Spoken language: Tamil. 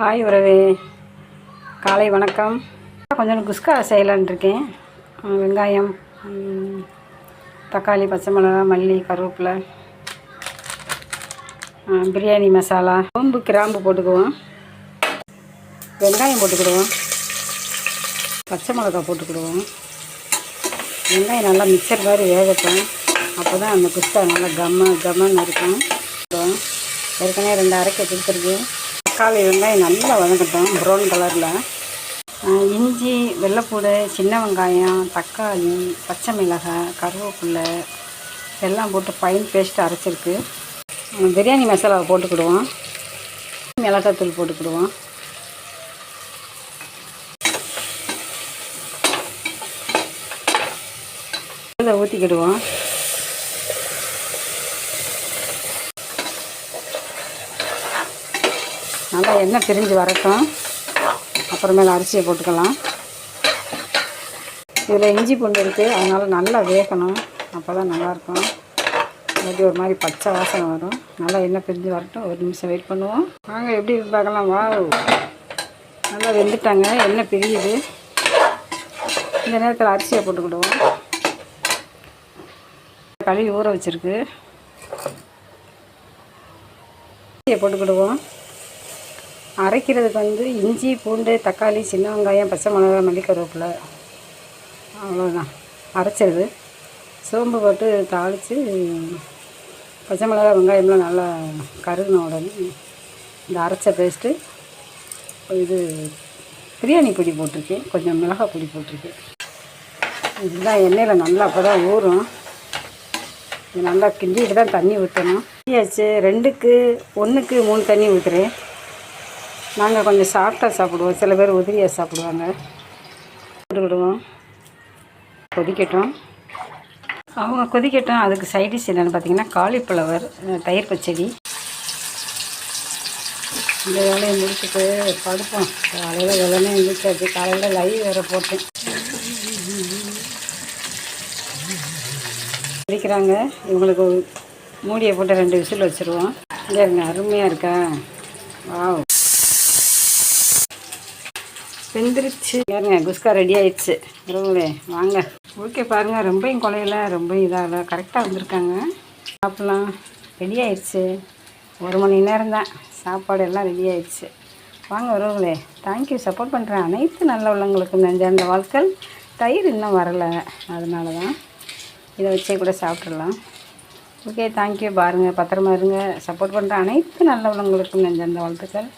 ஹாய் உறவே. காலை வணக்கம். கொஞ்சம் குஸ்கா செய்யலான் இருக்கேன். வெங்காயம் தக்காளி பச்சை மிளகா மல்லி கருவேப்பிலை பிரியாணி மசாலா சோம்பு கிராம்பு போட்டுக்குவோம். வெங்காயம் போட்டுக்கிடுவோம். பச்சை மிளகா போட்டுக்கிடுவோம். வெங்காயம் நல்லா மிக்சர் மாதிரி வேகட்டும். அப்போ தான் அந்த குஸ்கா நல்லா கம்ம கம்மன்னு இருக்கும். ஏற்கனவே ரெண்டு அரைக்க கொடுத்துருக்கு தக்காளி வெங்காயம் நல்லா வதங்கட்டும் ப்ரௌன் கலரில் இஞ்சி வெள்ளைப்பூடு சின்ன வெங்காயம் தக்காளி பச்சை மிளகாய் கருவேப்பிலை எல்லாம் போட்டு ஃபைன் பேஸ்ட்டு அரைச்சிருக்கு. பிரியாணி மசாலாவை போட்டுக்கிடுவோம். மிளகாத்தூள் போட்டுக்கிடுவோம். இதில் ஊற்றிக்கிடுவோம் நல்லா எண்ணெய் பிரிஞ்சு வரட்டும். அப்புறமேல அரிசியை போட்டுக்கலாம். இதில் இஞ்சி பூண்டு இருக்குது அதனால் நல்லா வேகணும். அப்போ தான் நல்லாயிருக்கும். இல்லாட்டி ஒரு மாதிரி பச்சை வாசனை வரும். நல்லா எண்ணெய் பிரிஞ்சு வரட்டும். ஒரு நிமிஷம் வெயிட் பண்ணுவோம். வாங்க எப்படி பார்க்கலாம். வா நல்லா வெந்துட்டாங்க. எண்ணெய் பிரியுது. இந்த நேரத்தில் அரிசியை போட்டுக்கிடுவோம். கழுவி ஊற வச்சுருக்கு. அரிசியை போட்டுக்கிடுவோம். அரைக்கிறதுக்கு வந்து இஞ்சி பூண்டு தக்காளி சின்ன வெங்காயம் பச்சை மிளகாய் மல்லி கருவேப்பிலை அவ்வளோதான் அரைச்சது சோம்பு போட்டு தாளித்து பச்சை மிளகாய் வெங்காயம்லாம் நல்லா கருகின உடனே இந்த அரைச்ச பேஸ்ட்டு இது பிரியாணி பொடி போட்டிருக்கேன். கொஞ்சம் மிளகாய் பொடி போட்டிருக்கேன். இதுதான் எண்ணெயில் நல்லா அப்போ தான் ஊறும். இது நல்லா கிண்டிட்டு தான் தண்ணி ஊற்றணும் கிண்டியாச்சு ரெண்டுக்கு ஒன்றுக்கு மூணு தண்ணி ஊற்றுறேன் நாங்கள் கொஞ்சம் சாஃப்டாக சாப்பிடுவோம். சில பேர் உதிரியாக சாப்பிடுவாங்க. போட்டுக்கிடுவோம். கொதிக்கட்டும். அவங்க கொதிக்கட்டும். அதுக்கு சைடிஷ் என்னென்னு பார்த்தீங்கன்னா காலிஃப்ளவர் தயிர் பச்சடி. இந்த வேலையை முடிச்சுட்டு படுப்போம். காலையில் வெள்ளனே முடிச்சாச்சு காலையில் லைவ் வேறு போட்டேன். பிடிக்கிறாங்க இவங்களுக்கு மூடியை போட்டு ரெண்டு விசில் வச்சுருவோம். இங்கே இருங்க அருமையாக இருக்கா? வாவ் வெந்துருச்சு. பாருங்க குஸ்கா ரெடி ஆயிடுச்சு. உறவுகளே வாங்க. ஓகே பாருங்கள் ரொம்பவும் குலையில ரொம்ப இதாகல. கரெக்டாக வந்திருக்காங்க. சாப்பிட்லாம். ரெடி ஆயிடுச்சு. ஒரு மணி நேரம் தான். சாப்பாடு எல்லாம் ரெடி ஆயிடுச்சு. வாங்க உறவுகளே தேங்க்யூ சப்போர்ட் பண்ணுறேன் அனைத்து நல்ல உள்ளவங்களுக்கும் நெஞ்சார்ந்த வாழ்க்கை தயிர் இன்னும் வரலை. அதனால தான் இதை வச்சே கூட சாப்பிட்றலாம் ஓகே தேங்க்யூ பாருங்கள் பத்திரமா இருங்க. சப்போர்ட் பண்ணுற அனைத்து நல்ல உள்ளவங்களுக்கும் நெஞ்சார்ந்த வாழ்த்துக்கள்.